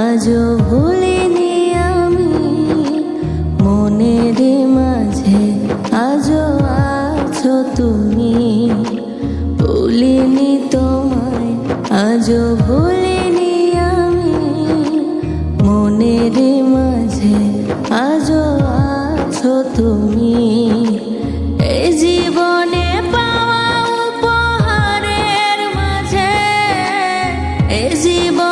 আজও ভুলিনি আমি, মনের মাঝে আজও আছো তুমি। ভুলিনি তোমায়, আজও ভুলিনি আমি, মনের মাঝে আজও আছো তুমি। এই জীবনে পাওয়া উপহারের মাঝে এই জীবনে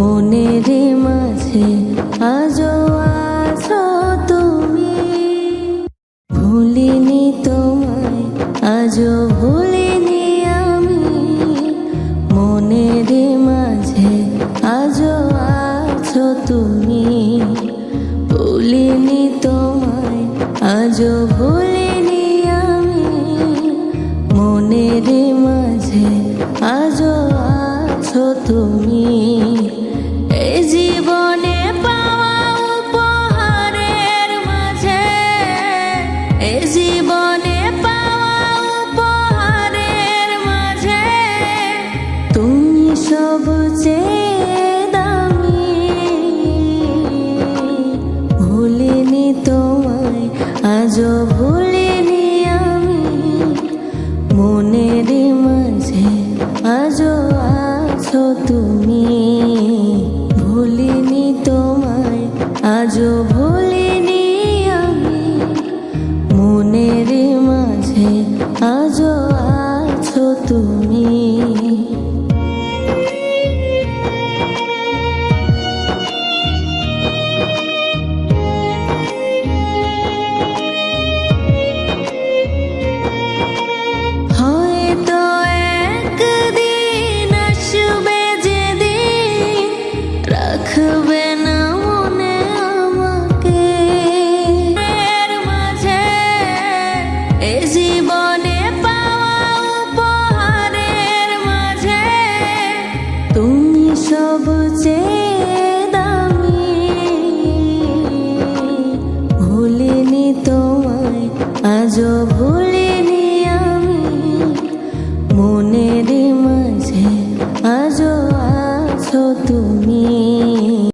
মনের মাঝে আজো আছো তুমি। ভুলিনি তোমায় আজো ভুলিনি আমি। মনের মাঝে আজো আছো তুমি। ভুলিনি আজও ভুলিনি আমি মনের মাঝে আজও